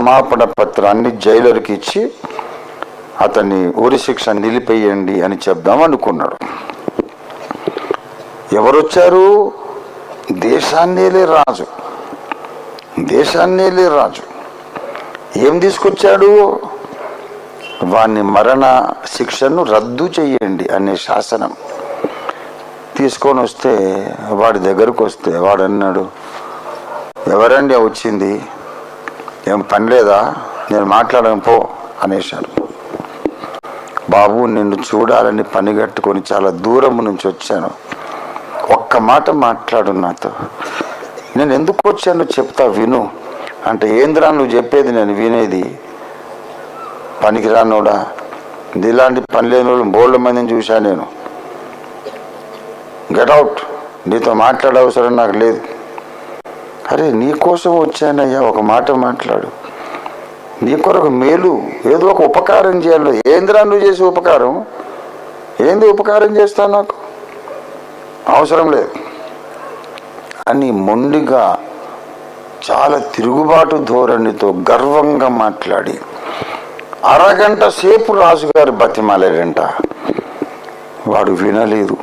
క్షమాపణ పత్రాన్ని జైలర్కి ఇచ్చి అతన్ని ఊరి శిక్ష నిలిపేయండి అని చెప్దాం అనుకున్నాడు. ఎవరొచ్చారు? దేశాన్నేలే రాజు. దేశాన్నేలే రాజు. ఏం తీసుకొచ్చాడు? వాని మరణ శిక్షను రద్దు చేయండి అనే శాసనం. తీసుకొని వస్తే వాడి దగ్గరకు వస్తే వాడు అన్నాడు ఎవరండి వచ్చింది? ఏం పని లేదా? నేను మాట్లాడను పో అనేశాడు బాబు నిన్ను చూడాలని పని కట్టుకొని చాలా దూరం నుంచి వచ్చాను. ఒక్క మాట మాట్లాడు నాతో. నేను ఎందుకు వచ్చానో చెప్తా విను. అంటే ఏందిరా నువ్వు చెప్పేది నేను వినేది? పనికిరానోడా ఇలాంటి పని లేని వాళ్ళు బోళ్ళ మందిని చూశా నేను. గెట్అవుట్ నీతో మాట్లాడే అవసరం నాకు లేదు. అరే నీకోసం వచ్చానయ్యా ఒక మాట మాట్లాడు. నీ కొరకు మేలు ఏదో ఒక ఉపకారం చేయాలి. ఏందిరా నువ్వు చేసే ఉపకారం? ఏంది ఉపకారం చేస్తావు నాకు? అవసరం లేదు. అని మొండిగా చాలా తిరుగుబాటు ధోరణితో గర్వంగా మాట్లాడి అరగంట సేపు రాజుగారు బతిమాలేడంట. వాడు వినలేదు.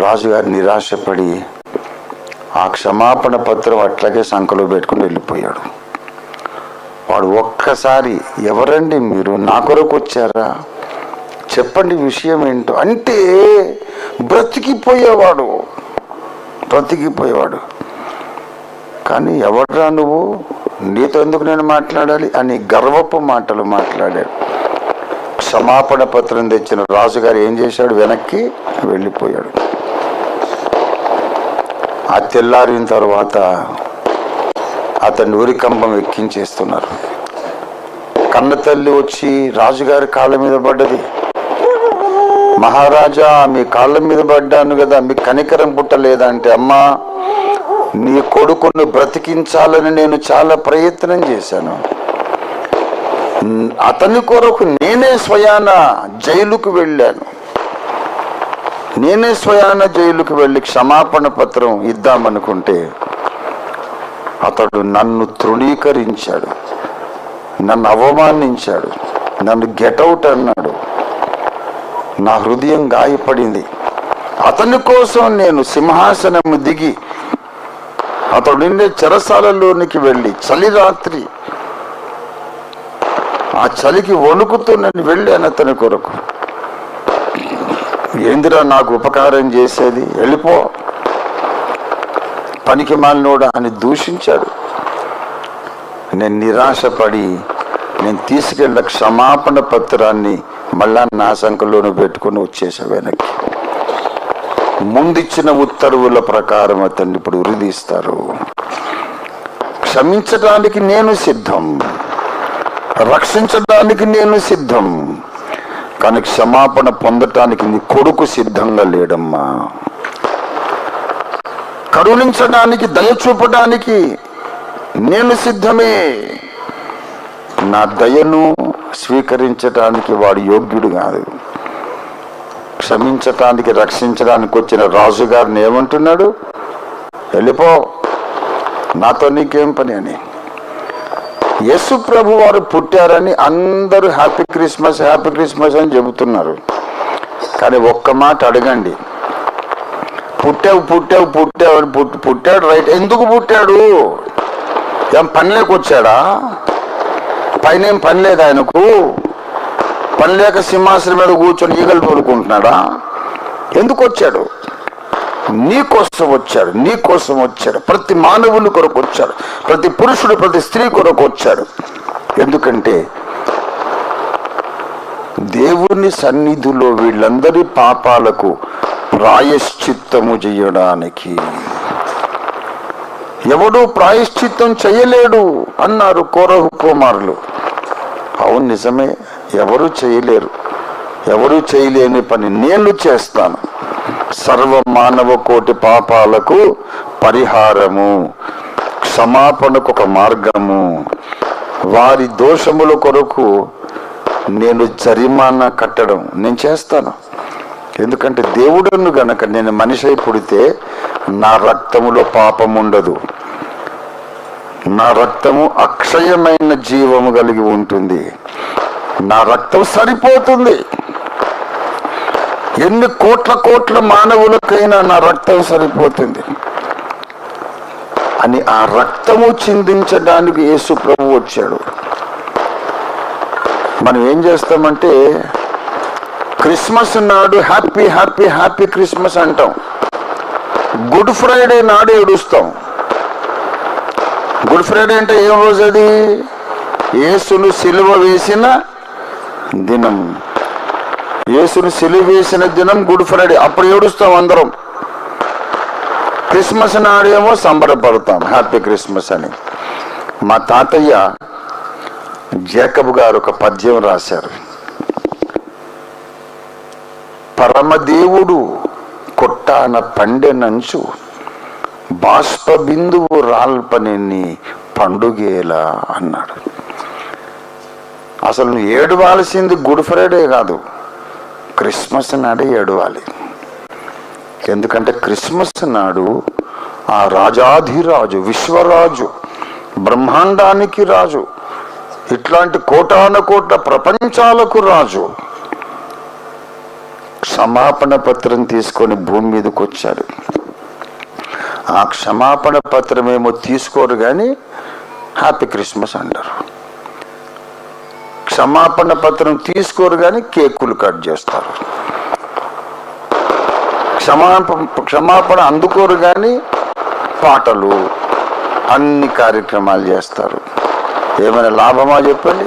రాజుగారు నిరాశపడి ఆ క్షమాపణ పత్రం అట్లాగే సంఖలో పెట్టుకుని వెళ్ళిపోయాడు. వాడు ఒక్కసారి ఎవరండి మీరు? నా కొరకు వచ్చారా? చెప్పండి విషయం ఏంటో. అంటే బ్రతికిపోయేవాడు. బ్రతికిపోయేవాడు. కానీ ఎవడ్రా నువ్వు? నీతో ఎందుకు నేను మాట్లాడాలి? అని గర్వపు మాటలు మాట్లాడాడు. క్షమాపణ పత్రం తెచ్చిన రాజుగారు ఏం చేశాడు? వెనక్కి వెళ్ళిపోయాడు. ఆ తెల్లారిన తర్వాత అతన్ని ఉరికంబం ఎక్కించేస్తున్నారు. కన్న తల్లి వచ్చి రాజుగారి కాళ్ళ మీద పడ్డది. మహారాజా మీ కాళ్ళ మీద పడ్డాను కదా మీ కనికరం పుట్టలేదంటే అమ్మా నీ కొడుకును బ్రతికించాలని నేను చాలా ప్రయత్నం చేశాను. అతని కొరకు నేనే స్వయాన జైలుకు వెళ్ళాను. నేనే స్వయాన జైలుకు వెళ్ళి క్షమాపణ పత్రం ఇద్దామనుకుంటే అతడు నన్ను తృణీకరించాడు నన్ను అవమానించాడు నన్ను గెటౌట్ అన్నాడు. నా హృదయం గాయపడింది. అతని కోసం నేను సింహాసనము దిగి అతడు నిండే చెరసాలలోనికి వెళ్ళి చలి రాత్రి ఆ చలికి వణుకుతూ నేను వెళ్ళాను అతని కొరకు. ఏందిరా నాకు ఉపకారం చేసేది? వెళ్ళిపో. పనికి మాలినోడా అని దూషించాడు. నేను నిరాశపడి నేను తీసుకెళ్ళిన క్షమాపణ పత్రాన్ని మళ్ళా నా సంఖలోను పెట్టుకుని వచ్చేసా వెనక్కి. ముందిచ్చిన ఉత్తర్వుల ప్రకారం అతన్ని ఇప్పుడు ఉరిదీస్తారు. క్షమించడానికి నేను సిద్ధం. రక్షించడానికి నేను సిద్ధం. కానీ క్షమాపణ పొందటానికి నీ కొడుకు సిద్ధంగా లేడమ్మా. కరుణించడానికి దయ చూపడానికి నేను సిద్ధమే. నా దయను స్వీకరించటానికి వాడు యోగ్యుడు కాదు. క్షమించటానికి రక్షించడానికి వచ్చిన రాజుగారిని ఏమంటున్నాడు? వెళ్ళిపో. నాతో నీకేం పని అని. యేసు ప్రభు వారు పుట్టారని అందరూ హ్యాపీ క్రిస్మస్ హ్యాపీ క్రిస్మస్ అని చెబుతున్నారు. కానీ ఒక్క మాట అడగండి. పుట్టావు పుట్టావు పుట్టావు అని పుట్టాడు రైట్. ఎందుకు పుట్టాడు? ఏం పని వచ్చాడా పైన ఏం పని లేదు ఆయనకు? పని లేక సింహాసనం మీద కూర్చొని ఈగలు తోలుకుంటున్నాడా? ఎందుకు వచ్చాడు నీ కోసం వచ్చాడు నీ కోసం వచ్చాడు ప్రతి మానవుని కొరకు వచ్చాడు ప్రతి పురుషుడు ప్రతి స్త్రీ కొరకు వచ్చాడు ఎందుకంటే దేవుని సన్నిధిలో వీళ్ళందరి పాపాలకు ప్రాయశ్చిత్తము చేయడానికి. ఎవడు ప్రాయశ్చిత్తం చేయలేడు అన్నారు కోరహు కుమారులు. అవును నిజమే. ఎవరు చేయలేరు. ఎవరు చేయలేని పని నేను చేస్తాను. సర్వ మానవ కోటి పాపాలకు పరిహారము క్షమాపణకు ఒక మార్గము. వారి దోషముల కొరకు నేను జరిమానా కట్టడం నేను చేస్తాను. ఎందుకంటే దేవుడును గనక నేను మనిషి అయి పుడితే నా రక్తములో పాపం ఉండదు. నా రక్తము అక్షయమైన జీవము కలిగి ఉంటుంది. నా రక్తం సరిపోతుంది. ఎన్ని కోట్ల కోట్ల మానవులకైనా నా రక్తం సరిపోతుంది. అని ఆ రక్తము చిందించడానికి యేసు ప్రభు వచ్చాడు. మనం ఏం చేస్తామంటే క్రిస్మస్ నాడు హ్యాపీ హ్యాపీ హ్యాపీ క్రిస్మస్ అంటాం. గుడ్ ఫ్రైడే నాడు ఏడుస్తాం. గుడ్ ఫ్రైడే అంటే ఏం రోజు అది? యేసును సిలువ వేసిన దినం. యేసుని సిలివేసిన దినం గుడ్ ఫ్రైడే అప్పుడు ఏడుస్తాం అందరం. క్రిస్మస్ నాడేమో సంబరపడతాం. హ్యాపీ క్రిస్మస్ అని. మా తాతయ్య జేకబ్ గారు ఒక పద్యం రాశారు. పరమదేవుడు కొట్టాన పండెనంచు బాష్ప బిందువు రాల్పని పండుగేలా అన్నాడు. అసలు ఏడవాల్సింది గుడ్ ఫ్రైడే కాదు. క్రిస్మస్ నాడే ఏడవాలి. ఎందుకంటే క్రిస్మస్ నాడు ఆ రాజాధిరాజు విశ్వరాజు బ్రహ్మాండానికి రాజు ఇట్లాంటి కోటాన కోట్ల ప్రపంచాలకు రాజు క్షమాపణ పత్రం తీసుకొని భూమి మీదకి వచ్చాడు ఆ క్షమాపణ పత్రం ఏమో తీసుకోరు కానీ హ్యాపీ క్రిస్మస్ అంటారు. క్షమాపణ పత్రం తీసుకోరు కానీ కేకులు కట్ చేస్తారు. క్షమాప క్షమాపణ అందుకోరు కానీ పాటలు అన్ని కార్యక్రమాలు చేస్తారు. ఏమైనా లాభమా చెప్పండి?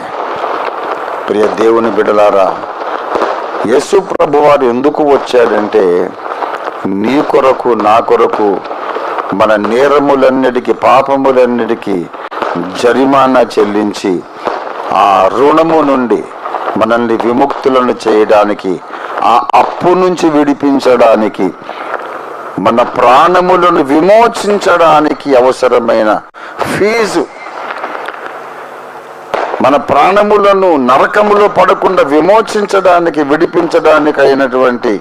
ప్రియ దేవుని బిడలారా యేసు ప్రభు వారు ఎందుకు వచ్చాడంటే నీ కొరకు నా కొరకు మన నేరములన్నిటికీ పాపములన్నిటికీ జరిమానా చెల్లించి ఆ రుణము నుండి మనల్ని విముక్తులను చేయడానికి ఆ అప్పు నుంచి విడిపించడానికి మన ప్రాణములను విమోచించడానికి అవసరమైన ఫీజు మన ప్రాణములను నరకములో పడకుండా విమోచించడానికి విడిపించడానికి అయినటువంటి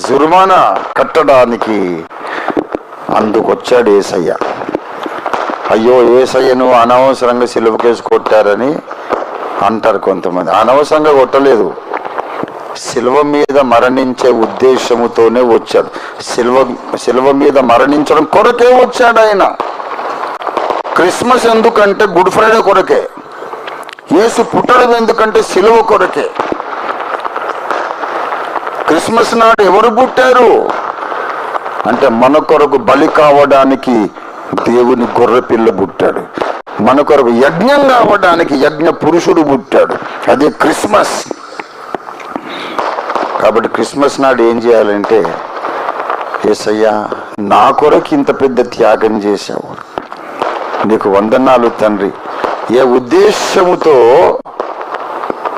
జుర్మానా కట్టడానికి అందుకొచ్చాడు ఏసయ్య. అయ్యో ఏసయ్యను అనవసరంగా సిలువకేసి కొట్టారని అంటారు కొంతమంది. అనవసరంగా కొట్టలేదు. శిల్వ మీద మరణించే ఉద్దేశముతోనే వచ్చాడు. శిల్వ శిల్వ మీద మరణించడం కొరకే వచ్చాడు ఆయన. క్రిస్మస్ ఎందుకంటే గుడ్ ఫ్రైడే కొరకే. యేసు పుట్టడం ఎందుకంటే శిలువ కొరకే. క్రిస్మస్ నాడు ఎవరు పుట్టారు? అంటే మన కొరకు బలి కావడానికి దేవుని గొర్రె పిల్ల పుట్టాడు. మన కొరకు యజ్ఞం కావడానికి యజ్ఞ పురుషుడు పుట్టాడు. అదే క్రిస్మస్. కాబట్టి క్రిస్మస్ నాడు ఏం చేయాలంటే ఏసయ్యా నా కొరకు ఇంత పెద్ద త్యాగం చేశావు. నీకు వందనాలు తండ్రి. ఏ ఉద్దేశముతో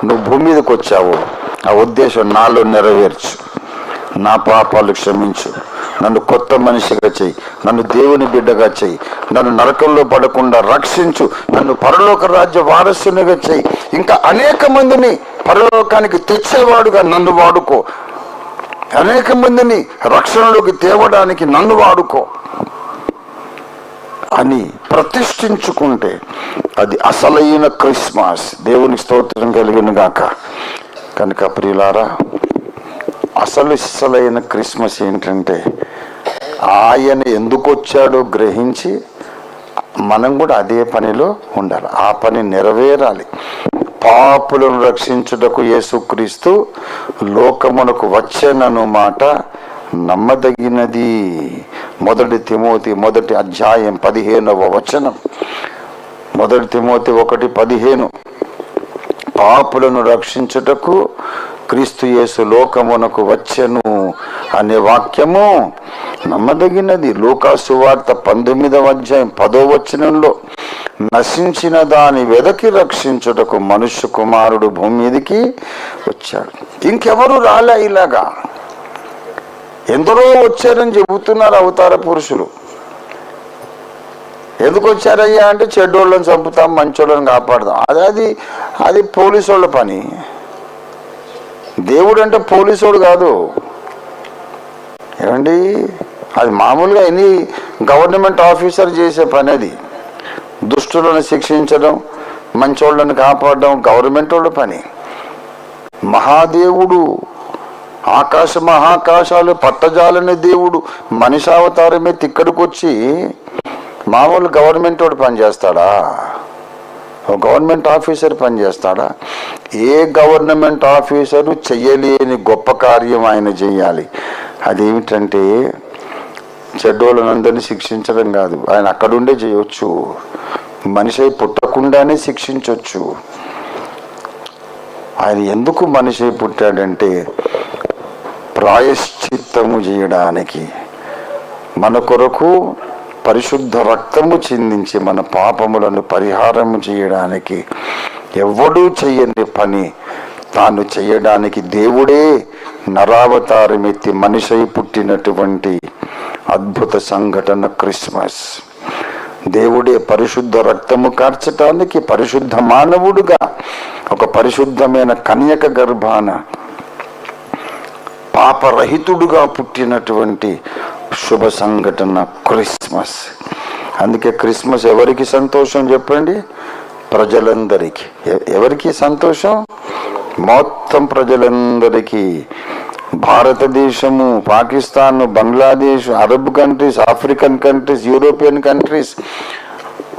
నువ్వు భూమి మీదకి వచ్చావు ఆ ఉద్దేశం నాలో నెరవేర్చు. నా పాపాలు క్షమించు. నన్ను కొత్త మనిషిగా చెయ్యి నన్ను దేవుని బిడ్డగా చెయ్యి నన్ను నరకంలో పడకుండా రక్షించు. నన్ను పరలోక రాజ్య వారసునిగా చెయ్యి ఇంకా అనేక మందిని పరలోకానికి తెచ్చేవాడుగా నన్ను వాడుకో. అనేక మందిని రక్షణలోకి తేవడానికి నన్ను వాడుకో అని ప్రతిష్ఠించుకుంటే అది అసలైన క్రిస్మస్. దేవుని స్తోత్రం కలిగిన గాక. కనుక ప్రియులారా అసలు అసలైన క్రిస్మస్ ఏంటంటే ఆయన ఎందుకు వచ్చాడో గ్రహించి మనం కూడా అదే పనిలో ఉండాలి. ఆ పని నెరవేరాలి. పాపులను రక్షించుటకు యేసుక్రీస్తు లోకమునకు వచ్చనను మాట నమ్మదగినది. మొదటి తిమోతి మొదటి అధ్యాయం పదిహేనవ వచనం. మొదటి తిమోతి ఒకటి పదిహేను. పాపులను రక్షించుటకు క్రీస్తు యేసు లోకమునకు వచ్చెను అనే వాక్యము నమ్మదగినది. లూకాసు వార్త పంతొమ్మిదవ అధ్యాయం పదో వచనంలో నశించిన దాని వెదకి రక్షించుటకు మనుష్య కుమారుడు భూమి మీదకి వచ్చాడు. ఇంకెవరు రాలే ఇలాగా? ఎందరో వచ్చారని చెబుతున్నారు అవతార పురుషులు. ఎందుకు వచ్చారయ్యా అంటే చెడ్డోళ్ళని చంపుతాం మంచోళ్ళని కాపాడుతాం అది అది అది పోలీసు వాళ్ళ పని. దేవుడు అంటే పోలీసోడు కాదు. ఏమండి? అది మామూలుగా ఎనీ గవర్నమెంట్ ఆఫీసర్ చేసే పని అది దుష్టులను శిక్షించడం మంచోళ్ళను కాపాడడం గవర్నమెంట్ వాళ్ళ పని. మహాదేవుడు ఆకాశ మహాకాశాలు పట్టజాలని దేవుడు మనిషి అవతారమే తిక్కడికొచ్చి మామూలు గవర్నమెంట్ వాడు పనిచేస్తాడా? ఒక గవర్నమెంట్ ఆఫీసర్ పనిచేస్తాడా? ఏ గవర్నమెంట్ ఆఫీసరు చెయ్యలేని గొప్ప కార్యం ఆయన చేయాలి అదేమిటంటే చెడ్డోళ్ళనందరినీ శిక్షించడం కాదు. ఆయన అక్కడుండే చేయొచ్చు. మనిషి పుట్టకుండానే శిక్షించవచ్చు ఆయన ఎందుకు మనిషి పుట్టాడంటే ప్రాయశ్చిత్తము చేయడానికి. మన కొరకు పరిశుద్ధ రక్తము చిందించి మన పాపములను పరిహారము చేయడానికి ఎవడూ చేయని పని తాను చేయడానికి దేవుడే నరావతారమెత్తి మనిషి పుట్టినటువంటి అద్భుత సంఘటన క్రిస్మస్. దేవుడే పరిశుద్ధ రక్తము కార్చటానికి పరిశుద్ధ మానవుడుగా ఒక పరిశుద్ధమైన కన్యక గర్భాన పాపరహితుడుగా పుట్టినటువంటి శుభ సంఘటన క్రిస్మస్. అందుకే క్రిస్మస్ ఎవరికి సంతోషం చెప్పండి? ప్రజలందరికీ. ఎవరికి సంతోషం? మొత్తం ప్రజలందరికీ. భారతదేశము Pakistan Bangladesh Arab countries African countries European countries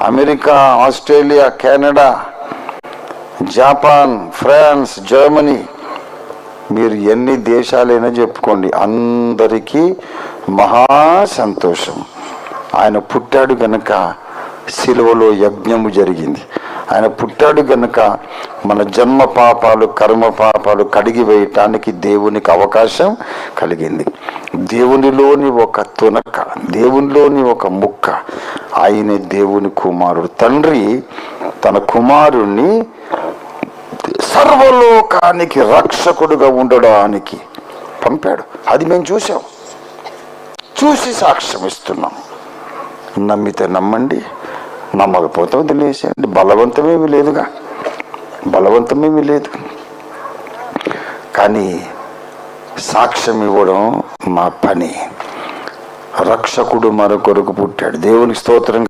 America Australia Canada Japan France Germany. మీరు ఎన్ని దేశాలైనా చెప్పుకోండి. అందరికీ మహా సంతోషం ఆయన పుట్టాడు గనక సిలువలో యజ్ఞము జరిగింది. ఆయన పుట్టాడు గనక మన జన్మ పాపాలు కర్మ పాపాలు కడిగి వేయటానికి దేవునికి అవకాశం కలిగింది. దేవునిలోని ఒక తునక దేవునిలోని ఒక ముక్క ఆయనే దేవుని కుమారుడు. తండ్రి తన కుమారుణ్ణి సర్వలోకానికి రక్షకుడుగా ఉండడానికి పంపాడు. అది మేము చూసాం చూసి సాక్ష్యం ఇస్తున్నాం. నమ్మితే నమ్మండి నమ్మకపోతే వదిలేసేయండి. బలవంతమేమి లేదుగా. బలవంతమేమి లేదు. కానీ సాక్ష్యం ఇవ్వడం మా పని. రక్షకుడు మరొకరికి పుట్టాడు. దేవునికి స్తోత్రం